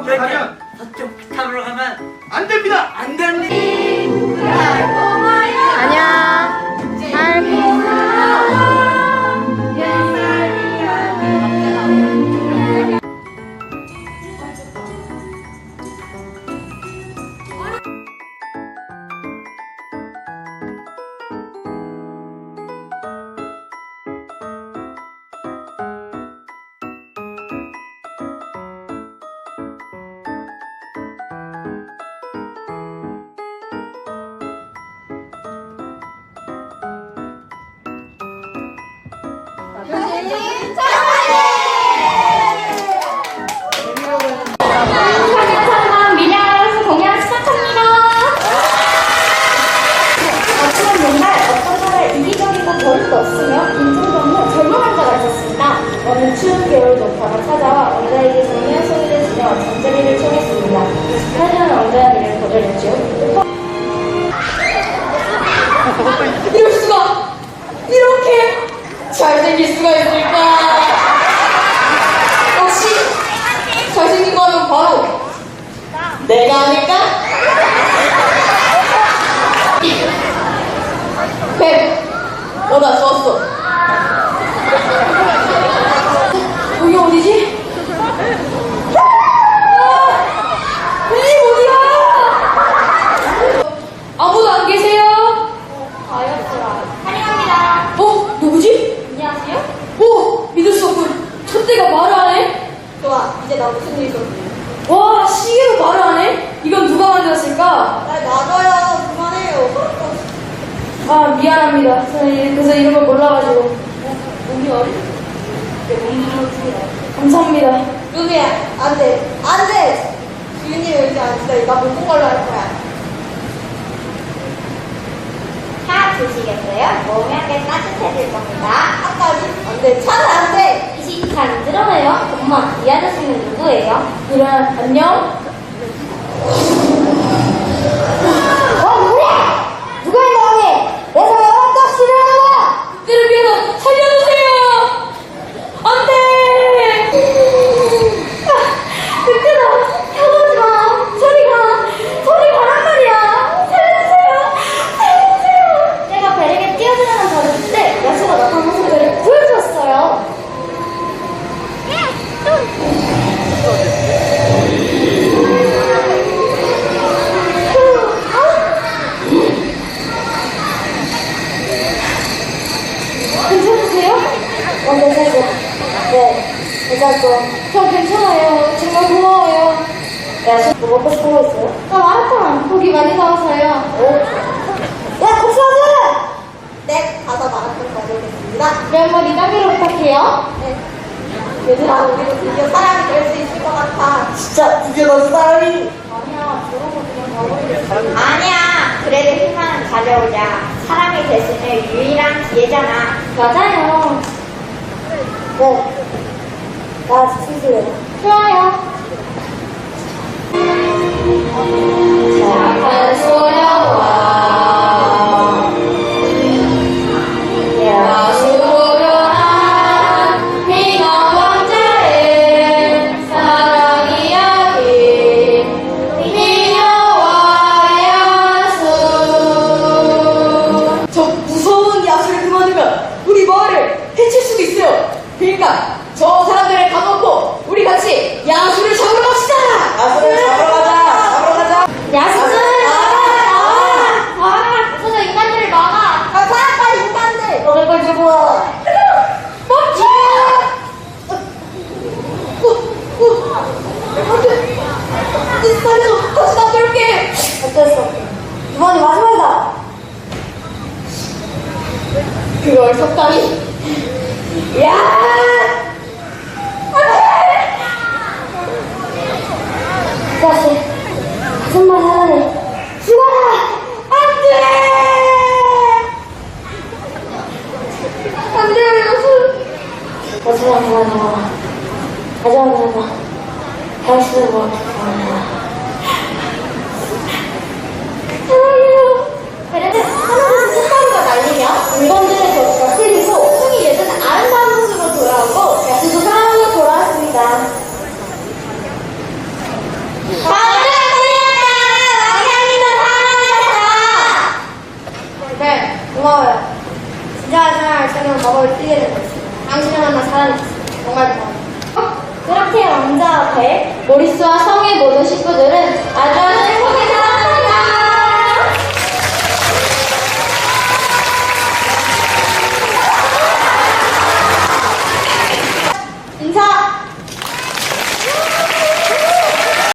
저쪽 탑으로 가면 저쪽 탑으로 가면 안 됩니다. 안 됩니다. 안녕. 어느 추운 겨울 녹화가 찾아와 왕자에게 정리한 소리를 지며 잠자리를 청했습니다. 하지만 왕자는 이를 거절했죠. 이럴 수가! 이렇게 잘생길 수가 있을까? 역시 잘생긴 거 하면 바로 내가 아닐까? 백 어나 좋았어 여기 어디지? 아! 이 어디야? 아무도 안 계세요? 아였더라 환영합니다 어? 누구지? 안녕하세요 오! 믿을 수 없군 첫째가 말을 하네 좋아 이제 나 무슨 일 있었지? 와 시계로 말을 하네? 이건 누가 만들었을까? 아, 맞아요. 그만해요. 아 미안합니다. 저는 그래서 이런 걸 몰라가지고. 우리 어리? 감사합니다. 루비야, 안 돼. 안 돼! 주인님 여기 앉으다. 이거 못본 걸로 할 거야. 차 드시겠어요? 먹으면 꽤 따뜻해질 겁니다. 아까지? 안 돼. 차는 안 돼! 이식 잘 들어네요. 엄마, 이 아저씨는 누구예요? 그래, 안녕? 네, 괜찮고. 저 괜찮아요. 정말 고마워요. 야, 저뭐 먹고 싶은 거 있어요? 나 마라탕 고기 많이 사왔어요. 오. 야, 같이! 네, 가서 마라톤 가져오겠습니다. 그럼 머리 따기로 부탁해요. 네. 얘들아, 우리도 드디어 사람이 될 수 있을 것 같아. 진짜 드디어 너 사람이. 아니야, 저런 거 그냥 먹으려 아니야, 그래도 희망은 가져오자. 사람이 될 수 있는 유일한 기회잖아. 맞아요. 네. 나 치즈요. 좋아요. 작은 소녀와 변한 민원 왕자의 사랑 이야기 미녀와 야수 저 무서운 야수를 그만두면 우리 마을을 해칠 수도 있어요. 그러니까 저 우리 같이 야수를 잡으러 갑시다. 야수를 잡으러 가자. 잡으러 가자. 야수들 나와, 나와. 부서져 인간들을 막아 아, 사람까지 인간들. 너를 걸 주고 멈춰 안돼. 살려줘. 다시 나 쏠게. 없어 이번이 마지막이다 그걸 석다리. 야! 거울 뜨게 되고 있습니다. 당신 하나만 살아있습니다. 정말 고맙습니다. 어? 그렇게 왕자 앞에 모리스와 성의 모든 식구들은 아주